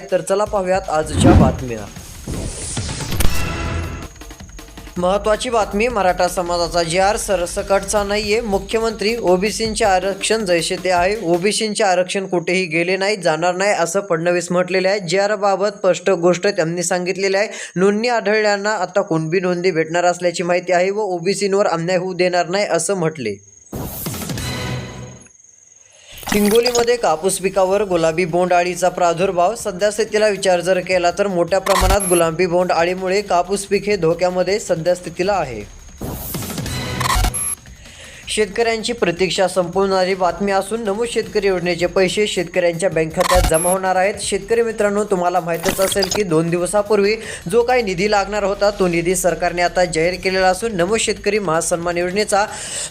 तर चला पाहूयात आजच्या बातम्या. महत्वाची बातमी मराठा समाजाचा जी आर सरसकटचा नाहीये. मुख्यमंत्री ओबीसींचे आरक्षण जैसे ते आहे. ओबीसींचे आरक्षण कुठेही गेले नाही जाणार नाही असं फडणवीस म्हटलेले आहे. जी आरबाबत स्पष्ट गोष्ट त्यांनी सांगितलेली आहे. नोंदणी आढळल्यांना आता कुणबी नोंदी भेटणार असल्याची माहिती आहे व ओबीसींवर अन्याय होऊ देणार नाही असं म्हटले. हिंगोलीमध्ये कापूस पिकावर गुलाबी बोंडआळीचा प्रादुर्भाव. सध्यास्थितीला विचार जर केला तर मोठ्या प्रमाणात गुलाबी बोंडआळीमुळे कापूस पीक हे धोक्यामध्ये सध्यास्थितीला आहे. शेतकऱ्यांची प्रतीक्षा संपवणारी बातमी असून नमूद शेतकरी योजनेचे पैसे शेतकऱ्यांच्या बँक खात्यात जमा होणार आहेत. शेतकरी मित्रांनो तुम्हाला माहीतच असेल की दोन दिवसापूर्वी जो काही निधी लागणार होता तो निधी सरकारने आता जाहीर केलेला असून नमूद शेतकरी महासन्मान योजनेचा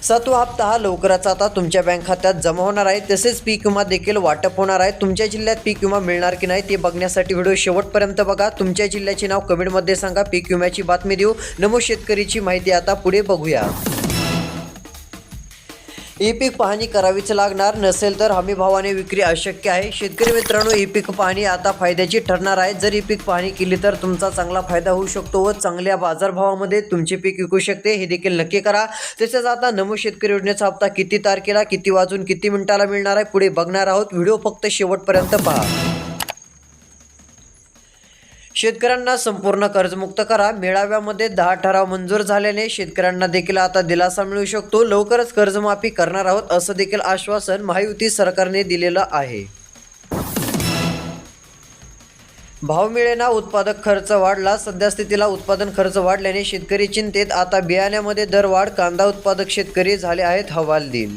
सातवा हप्ता हा लवकरच आता तुमच्या बँक खात्यात जमा होणार आहे. तसेच पीक विमा देखील वाटप होणार आहे. तुमच्या जिल्ह्यात पीक विमा मिळणार की नाही ते बघण्यासाठी व्हिडिओ शेवटपर्यंत बघा. तुमच्या जिल्ह्याचे नाव कमेंटमध्ये सांगा. पीक विम्याची बातमी देऊ. नमूद शेतकरीची माहिती आता पुढे बघूया. ई पीक पाहणी करावीच लागणार. नसेल तर हमी भावाने विक्री अशक्य आहे. शेतकरी मित्रांनो ई पीक पाहणी आता फायद्याची ठरणार आहे. जर ई पीक पाहणी केली तर तुमचा चांगला फायदा होऊ शकतो व चांगल्या बाजारभावामध्ये तुमचे पीक विकू शकते. हे देखील नक्की करा. तसेच आता नमो शेतकरी योजनेचा हप्ता किती तारखेला किती वाजून किती मिनिटाला मिळणार आहे पुढे बघणार आहोत. व्हिडिओ फक्त शेवटपर्यंत पहा. शेतकऱ्यांना संपूर्ण कर्जमुक्त करा. मेळाव्यामध्ये दहा ठराव मंजूर झाल्याने शेतकऱ्यांना देखील आता दिलासा मिळू शकतो. लवकरच कर्जमाफी करणार आहोत असं देखील आश्वासन महायुती सरकारने दिलेलं आहे. भाव मिळेना उत्पादक खर्च वाढला. सध्या स्थितीला उत्पादन खर्च वाढल्याने शेतकरी चिंतेत. आता बियाण्यामध्ये दरवाढ कांदा उत्पादक शेतकरी झाले आहेत हवालदिल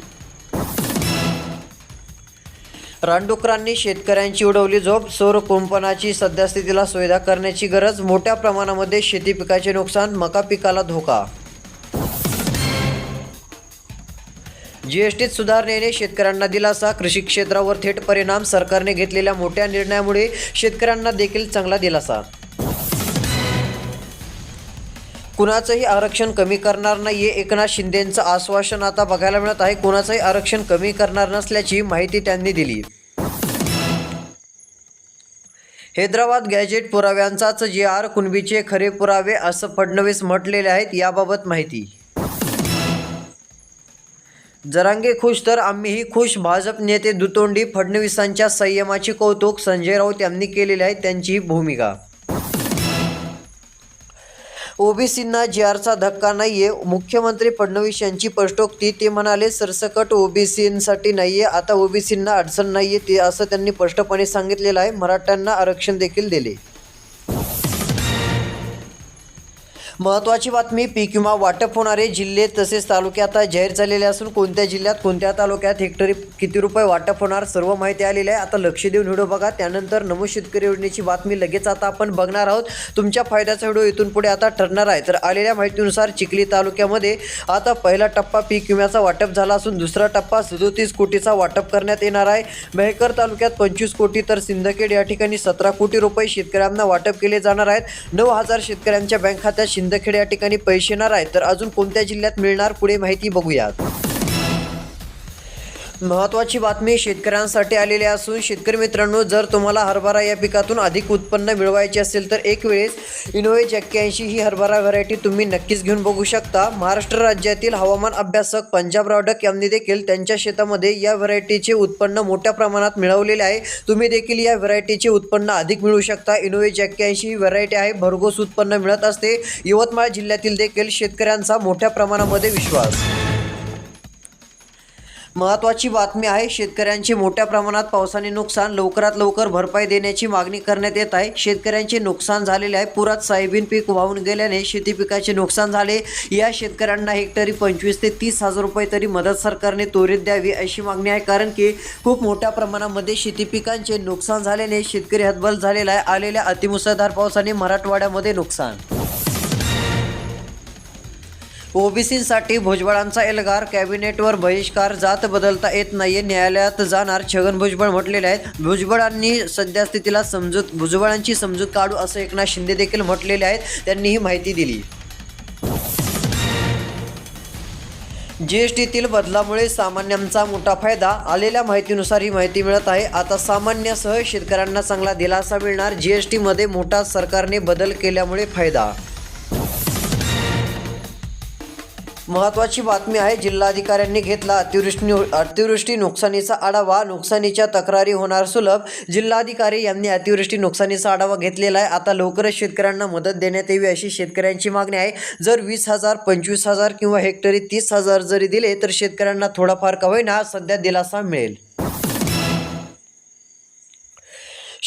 रानडुकरांनी शेतकऱ्यांची उडवली झोप सौर कुंपणाची सध्यास्थितीला सुविधा करण्याची गरज मोठ्या प्रमाणामध्ये शेती पिकाचे नुकसान मका पिकाला धोका. जीएसटीत सुधारणेने शेतकऱ्यांना दिलासा कृषी क्षेत्रावर थेट परिणाम सरकारने घेतलेल्या मोठ्या निर्णयामुळे शेतकऱ्यांना देखील चांगला दिलासा. कुणाचंही आरक्षण कमी करणार नाहीये एकनाथ शिंदेंचं आश्वासन आता बघायला मिळत आहे कुणाचंही आरक्षण कमी करणार नसल्याची माहिती त्यांनी दिली. हैदराबाद गॅजेट पुराव्यांचाच जे आर कुणबीचे खरे पुरावे असं फडणवीस म्हटलेले आहेत याबाबत माहिती. जरांगे खुश तर आम्हीही खुश भाजप नेते दुतोंडी फडणवीसांच्या संयमाचे कौतुक संजय राऊत यांनी केलेले आहे त्यांची भूमिका. ओबीसींना जी आरचा धक्का नाहीये. मुख्यमंत्री फडणवीस यांची पष्टोक्ती ते म्हणाले सरसकट ओबीसींसाठी नाहीये. आता ओबीसींना अडचण नाहीये. ते असं त्यांनी स्पष्टपणे सांगितलेलं आहे. मराठ्यांना आरक्षण देखील दिले. महत्त्वाची बातमी पीक विमा वाटप होणारे जिल्हे तसेच तालुके आता जाहीर झालेले असून कोणत्या जिल्ह्यात कोणत्या तालुक्यात हेक्टरी किती रुपये वाटप होणार सर्व माहिती आलेली आहे. आता लक्ष देऊन व्हिडिओ बघा. त्यानंतर नमो शेतकरी योजनेची बातमी लगेच आता आपण बघणार आहोत. तुमच्या फायद्याचा व्हिडिओ इथून पुढे आता ठरणार आहे. तर आलेल्या माहितीनुसार चिखली तालुक्यामध्ये आता पहिला टप्पा पीक विम्याचा वाटप झाला असून दुसरा टप्पा सदोतीस कोटीचा वाटप करण्यात येणार आहे. मेहकर तालुक्यात पंचवीस कोटी तर सिंदखेड या ठिकाणी सतरा कोटी रुपये शेतकऱ्यांना वाटप केले जाणार आहेत. नऊ हजार शेतकऱ्यांच्या बँक खात्यात शिंदखेड या ठिकाणी पैसे येणार आहेत. तर अजून कोणत्या जिल्ह्यात मिळणार पुढे माहिती बघूयात. महत्त्वाची बातमी शेतकऱ्यांसाठी आलेली असून शेतकरी मित्रांनो जर तुम्हाला हरभरा या पिकातून अधिक उत्पन्न मिळवायचे असेल तर एक वेळेस इनोवेज एक्क्याऐंशी ही हरभरा व्हरायटी तुम्ही नक्कीच घेऊन बघू शकता. महाराष्ट्र राज्यातील हवामान अभ्यासक पंजाब रावडक यांनी देखील त्यांच्या शेतामध्ये या व्हरायटीचे उत्पन्न मोठ्या प्रमाणात मिळवलेले आहे. तुम्ही देखील या व्हरायटीचे उत्पन्न अधिक मिळू शकता. इनोवेज एक्क्याऐंशी ही व्हरायटी आहे. भरघोस उत्पन्न मिळत असते. यवतमाळ जिल्ह्यातील देखील शेतकऱ्यांचा मोठ्या प्रमाणामध्ये विश्वास. महत्त्वाची बातमी आहे शेतकऱ्यांचे मोठ्या प्रमाणात पावसाने नुकसान लवकरात लवकर भरपाई देण्याची मागणी करण्यात येत आहे. शेतकऱ्यांचे नुकसान झालेले आहे. पुरात सोयाबीन पीक वाहून गेल्याने शेती पिकाचे नुकसान झाले. या शेतकऱ्यांना हेक्टरी पंचवीस ते तीस हजार रुपये तरी मदत सरकारने त्वरित द्यावी अशी मागणी आहे. कारण की खूप मोठ्या प्रमाणामध्ये शेती पिकांचे नुकसान झाल्याने शेतकरी हतबल झालेला आहे. आलेल्या अतिमुसळधार पावसाने मराठवाड्यामध्ये नुकसान ओबीसीसाठी भुजबळांचा एल्गार. कॅबिनेटवर बहिष्कार जात बदलता येत नाहीये. न्यायालयात जाणार छगन भुजबळ म्हटलेले आहेत. भुजबळांनी सध्या स्थितीला समजूत भुजबळांची समजूत काढू असं एकनाथ शिंदे देखील म्हटलेले आहेत. त्यांनी ही माहिती दिली. जीएसटीतील बदलामुळे सामान्यांचा मोठा फायदा. आलेल्या माहितीनुसार ही माहिती मिळत आहे. आता सामान्यासह शेतकऱ्यांना चांगला दिलासा मिळणार. जीएसटीमध्ये मोठा सरकारने बदल केल्यामुळे फायदा. महत्त्वाची बातमी आहे जिल्हाधिकाऱ्यांनी घेतला अतिवृष्टी अतिवृष्टी नुकसानीचा आढावा. नुकसानीच्या तक्रारी होणार सुलभ. जिल्हाधिकारी यांनी अतिवृष्टी नुकसानीचा आढावा घेतलेला आहे. आता लवकरच शेतकऱ्यांना मदत देण्यात यावी अशी शेतकऱ्यांची मागणी आहे. जर वीस हजार पंचवीस हजार किंवा हेक्टरी तीस हजार जरी दिले तर शेतकऱ्यांना थोडाफार का होईना सध्या दिलासा मिळेल.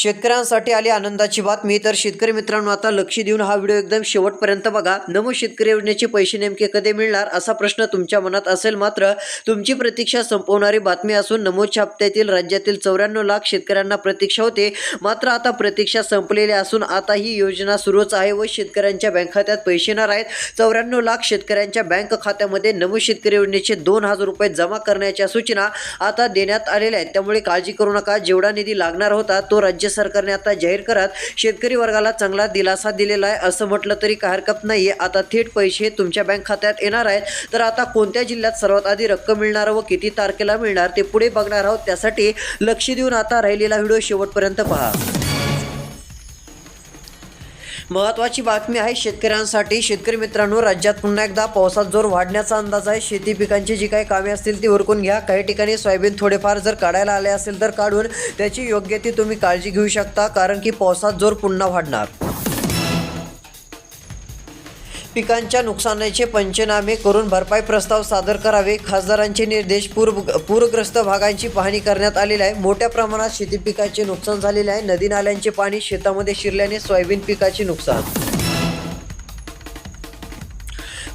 शेतकऱ्यांसाठी आली आनंदाची बातमी. तर शेतकरी मित्रांनो आता लक्ष देऊन हा व्हिडिओ एकदम शेवटपर्यंत बघा. नमो शेतकरी योजनेचे पैसे नेमके कधी मिळणार? असा प्रश्न तुमच्या मनात असेल मात्र तुमची प्रतीक्षा संपवणारी बातमी असून नमोद छाप्त्यातील राज्यातील चौऱ्याण्णव लाख शेतकऱ्यांना प्रतीक्षा होते. मात्र आता प्रतीक्षा संपलेली असून आता ही योजना सुरूच आहे व शेतकऱ्यांच्या बँक खात्यात पैसे येणार आहेत. चौऱ्याण्णव लाख शेतकऱ्यांच्या बँक खात्यामध्ये नमो शेतकरी योजनेचे दोन हजार रुपये जमा करण्याच्या सूचना आता देण्यात आलेल्या आहेत. त्यामुळे काळजी करू नका. जेवढा निधी लागणार होता तो राज्य सरकारने आता जाहीर करत. शेतकरी वर्गाला चांगला दिलासा दिलेला आहे. असं म्हटलं तरी काही हरकत नाही आता थेट पैसे तुमच्या बँक खात्यात येणार आहेत. तर आता कोणत्या जिल्ह्यात सर्वात आधी रक्कम मिळणार व किती तारखेला मिळणार ते पुढे बघणार आहोत. त्यासाठी लक्ष देऊन आता राहिलेला व्हिडिओ शेवटपर्यंत पहा. महत्त्वाची बातमी आहे शेतकऱ्यांसाठी. शेतकरी मित्रांनो राज्यात पुन्हा एकदा पावसात जोर वाढण्याचा अंदाज आहे. शेती पिकांची जी काही कामे असतील ती उरकून घ्या. काही ठिकाणी सोयाबीन थोडेफार जर काढायला आले असेल तर काढून त्याची योग्य ती तुम्ही काळजी घेऊ शकता कारण की पावसात जोर पुन्हा वाढणार. पिकांच्या नुकसानाचे पंचनामे करून भरपाई प्रस्ताव सादर करावे. खासदारांचे निर्देश पूर पूरग्रस्त भागांची पाहणी करण्यात आलेली आहे. मोठ्या प्रमाणात शेती पिकाचे नुकसान झालेले आहे. नदी नाल्यांचे पाणी शेतामध्ये शिरल्याने सोयाबीन पिकाचे नुकसान.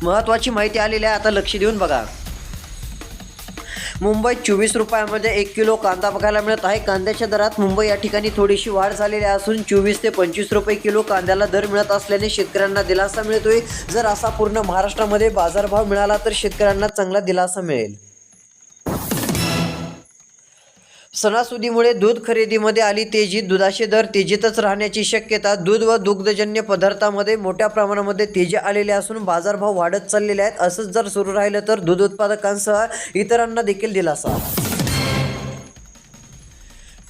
महत्वाची माहिती आलेली आहे. आता लक्ष देऊन बघा. मुंबईत चोवीस रुपयामध्ये एक किलो कांदा बघायला मिळत आहे. कांद्याच्या दरात मुंबई या ठिकाणी थोडीशी वाढ झालेली असून चोवीस ते पंचवीस रुपये किलो कांद्याला दर मिळत असल्याने शेतकऱ्यांना दिलासा मिळतोय. जर असा पूर्ण महाराष्ट्रामध्ये बाजारभाव मिळाला तर शेतकऱ्यांना चांगला दिलासा मिळेल. सणासुदीमुळे दूध खरेदीमध्ये आली तेजी दुधाचे दर तेजीतच राहण्याची शक्यता दूध व दुग्धजन्य पदार्थामध्ये मोठ्या प्रमाणामध्ये तेजी आलेली असून बाजारभाव वाढत चाललेले आहेत. असंच जर सुरू राहिलं तर दूध उत्पादकांसह इतरांना देखील दिलासा.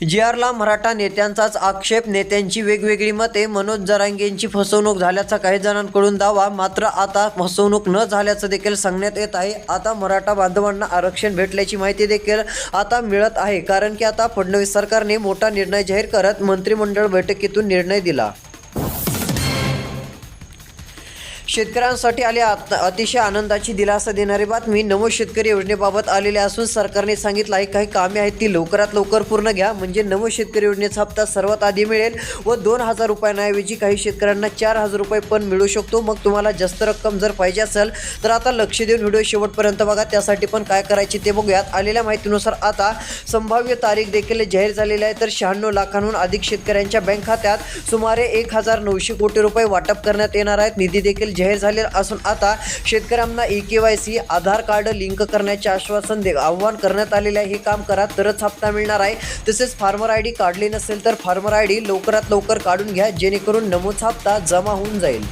जी आरला मराठा नेत्यांचाच आक्षेप नेत्यांची वेगवेगळी मते मनोज जरांगेंची फसवणूक झाल्याचा काही जणांकडून दावा मात्र आता फसवणूक न झाल्याचं देखील सांगण्यात येत आहे. आता मराठा बांधवांना आरक्षण भेटल्याची माहिती देखील आता मिळत आहे कारण की आता फडणवीस सरकारने मोठा निर्णय जाहीर करत मंत्रिमंडळ बैठकीतून निर्णय दिला. शेतकऱ्यांसाठी आली आत- अतिशय आनंदाची दिलासा देणारी बातमी. नमो शेतकरी योजनेबाबत आलेली असून सरकारने सांगितलं आहे काही कामे आहेत ती लवकरात लवकर पूर्ण घ्या. म्हणजे नमो शेतकरी योजनेचा हप्ता सर्वात आधी मिळेल व दोन हजार रुपयांऐवजी काही शेतकऱ्यांना चार हजार रुपये पण मिळू शकतो. मग तुम्हाला जास्त रक्कम जर पाहिजे असेल तर आता लक्ष देऊन व्हिडिओ शेवटपर्यंत बघा. त्यासाठी पण काय करायचे ते बघूयात. आलेल्या माहितीनुसार आता संभाव्य तारीख देखील जाहीर झालेली आहे. तर शहाण्णव लाखांहून अधिक शेतकऱ्यांच्या बँक खात्यात सुमारे एक हजार नऊशे कोटी रुपये वाटप करण्यात येणार आहेत. निधी देखील जाहीर झाले असून आता शेतकऱ्यांना e K Y C Aadhaar card link करण्याचे आश्वासन दे आव्हान करण्यात आलेले आहे. हे काम करा तरच हप्ता मिळणार आहे. तसेच फार्मर आय डी काढली नसेल तर फार्मर आय डी लवकरात लवकर काढून घ्या जेणेकरून नमूद हप्ता जमा होऊन जाईल.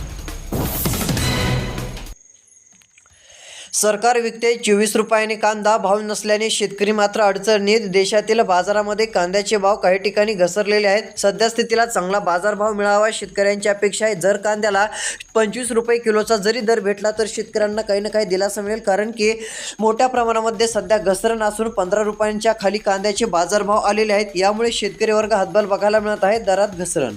सरकार विकते चोवीस रुपयाने कांदा भाव नसल्याने शेतकरी मात्र अडचणीत. देशातील बाजारामध्ये कांद्याचे भाव काही ठिकाणी घसरलेले आहेत. सध्या स्थितीला चांगला बाजारभाव मिळावा शेतकऱ्यांची अपेक्षा आहे. जर कांद्याला पंचवीस रुपये किलोचा जरी दर भेटला तर शेतकऱ्यांना काही ना काही दिलासा मिळेल. कारण की मोठ्या प्रमाणामध्ये सध्या घसरण असून पंधरा रुपयांच्या खाली कांद्याचे बाजारभाव आलेले आहेत. यामुळे शेतकरी वर्ग हातबल बघायला मिळत आहे. दरात घसरण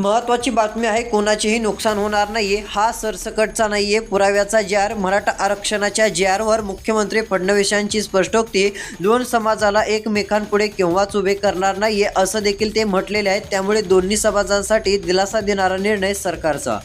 महत्त्वाची बातमी आहे कोणाचेही नुकसान होणार नाही आहे हा सरसकटचा नाही आहे पुराव्याचा जार मराठा आरक्षणाच्या जारवर मुख्यमंत्री फडणवीसांची स्पष्टोक्ती दोन समाजाला एकमेकांपुढे केव्हाच उभे करणार नाही आहे असं देखील ते म्हटलेले आहेत. त्यामुळे दोन्ही समाजांसाठी दिलासा देणारा निर्णय सरकारचा.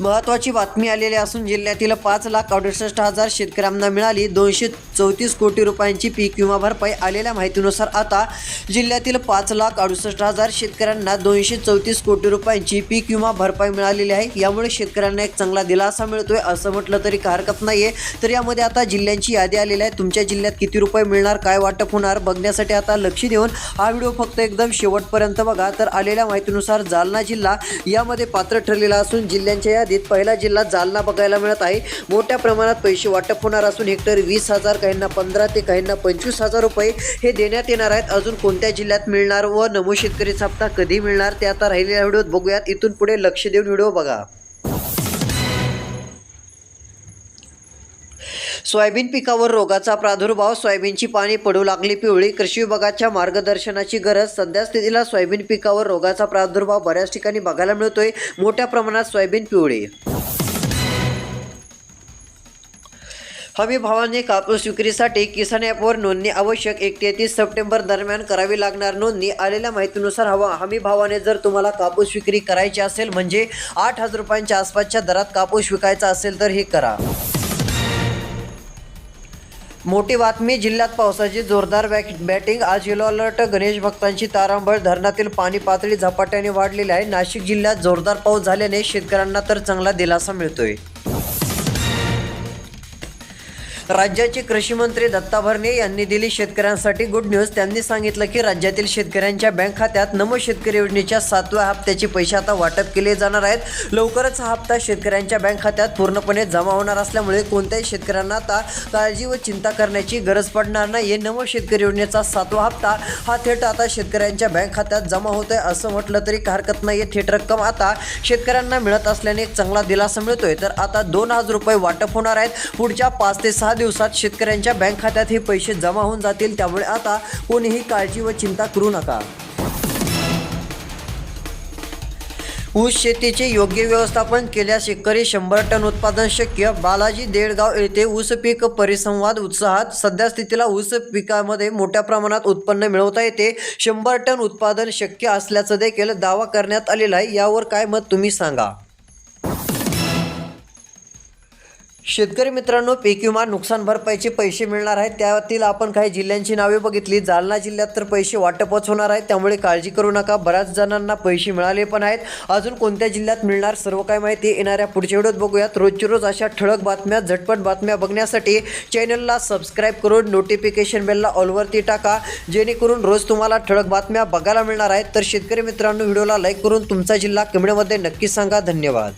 महत्त्वाची बातमी आलेली असून जिल्ह्यातील पाच लाख अडुसष्ट हजार शेतकऱ्यांना मिळाली. दोनशे चौतीस कोटी रुपयांची पीक विमा भरपाई आलेल्या माहितीनुसार आता जिल्ह्यातील पाच लाख अडुसष्ट हजार शेतकऱ्यांना दोनशे चौतीस कोटी रुपयांची पीक विमा भरपाई मिळालेली आहे. यामुळे शेतकऱ्यांना एक चांगला दिलासा मिळतोय असं म्हटलं तरी हरकत हरकत आहे तर यामध्ये आता जिल्ह्यांची यादी आलेली आहे. तुमच्या जिल्ह्यात किती रुपये मिळणार काय वाटप होणार बघण्यासाठी आता लक्ष देऊन हा व्हिडिओ फक्त एकदम शेवटपर्यंत बघा. तर आलेल्या माहितीनुसार जालना जिल्हा यामध्ये पात्र ठरलेला असून जिल्ह्यांच्या यादीत पहिला जिल्हा जालना बघायला मिळत आहे. मोठ्या प्रमाणात पैसे वाटप होणार असून हेक्टर वीस हजार काहींना पंधरा ते काहींना पंचवीस हजार रुपये हे देण्यात येणार आहेत. अजून कोणत्या जिल्ह्यात मिळणार व नमो शेतकरीचा हप्ता कधी मिळणार ते आता राहिलेल्या व्हिडिओत बघूयात. इथून पुढे लक्ष देऊन व्हिडिओ बघा. सोयाबीन पिकावर रोगाचा प्रादुर्भाव सोयाबीनची पाणी पडू लागली पिवळी कृषी विभागाच्या मार्गदर्शनाची गरज सध्या स्थितीला सोयाबीन पिकावर रोगाचा प्रादुर्भाव बऱ्याच ठिकाणी बघायला मिळतोय. मोठ्या प्रमाणात सोयाबीन पिवळी. हमी भावाने कापूस विक्रीसाठी किसान ॲपवर नोंदणी आवश्यक एक ते तीस सप्टेंबर दरम्यान करावी लागणार नोंदणी. आलेल्या माहितीनुसार हवा हमी भावाने जर तुम्हाला कापूस विक्री करायची असेल म्हणजे आठ हजार रुपयांच्या आसपासच्या दरात कापूस विकायचा असेल तर हे करा. मोठी बातमी जिल्ह्यात पावसाची जोरदार बॅक बॅटिंग. आज येलो अलर्ट गणेश भक्तांची तारांबळ धरणातील पाणी पातळी झपाट्याने वाढलेली आहे. नाशिक जिल्ह्यात जोरदार पाऊस झाल्याने शेतकऱ्यांना तर चांगला दिलासा मिळतोय. राज्याचे कृषी मंत्री दत्ता भरणे यांनी दिली शेतकऱ्यांसाठी गुड न्यूज त्यांनी सांगितलं की राज्यातील शेतकऱ्यांच्या बँक खात्यात नमो शेतकरी योजनेच्या सातव्या हप्त्याचे पैसे आता वाटप केले जाणार आहेत. लवकरच हा हप्ता शेतकऱ्यांच्या बँक खात्यात पूर्णपणे जमा होणार असल्यामुळे कोणत्याही शेतकऱ्यांना आता काळजी व चिंता करण्याची गरज पडणार नाही. नमो शेतकरी योजनेचा सातवा हप्ता हा थेट आता शेतकऱ्यांच्या बँक खात्यात जमा होतोय असं म्हटलं तरी हरकत नाही थेट रक्कम आता शेतकऱ्यांना मिळत असल्याने एक चांगला दिलासा मिळतोय. तर आता दोन हजार रुपये वाटप होणार आहेत. पुढच्या पाच ते सहा दिवसात शेतकऱ्यांच्या बँक खात्यात हे पैसे जमा होऊन जातील त्यामुळे आता कोणीही काळजी व चिंता करू नका. ऊस शेतीचे योग्य व्यवस्थापन केल्यास शेतकरी शंभर टन उत्पादन शक्य. बालाजी देडगाव येथे ऊस पीक परिसंवाद उत्साहात सध्या स्थितीला ऊस पिकामध्ये मोठ्या प्रमाणात उत्पन्न मिळवता येते. शंभर टन उत्पादन शक्य असल्याचं देखील दावा करण्यात आलेला आहे. यावर काय मत तुम्ही सांगा? शेतकरी मित्रांनो पीक विमा नुकसान भरपाईचे पैसे मिळणार आहेत. त्यातील आपण काही जिल्ह्यांची नावे बघितली. जालना जिल्ह्यात तर पैसे वाटपच होणार आहेत. त्यामुळे काळजी करू नका. बऱ्याच जणांना पैसे मिळाले पण आहेत. अजून कोणत्या जिल्ह्यात मिळणार सर्व काय माहिती येणाऱ्या पुढच्या व्हिडिओत बघूयात. रोजची रोज अशा ठळक बातम्या झटपट बातम्या बघण्यासाठी चॅनलला सबस्क्राईब करून नोटिफिकेशन बेलला ऑलवरती टाका. जेणेकरून रोज तुम्हाला ठळक बातम्या बघायला मिळणार आहेत. तर शेतकरी मित्रांनो व्हिडिओला लाईक करून तुमचा जिल्हा कमेंटमध्ये नक्की सांगा. धन्यवाद.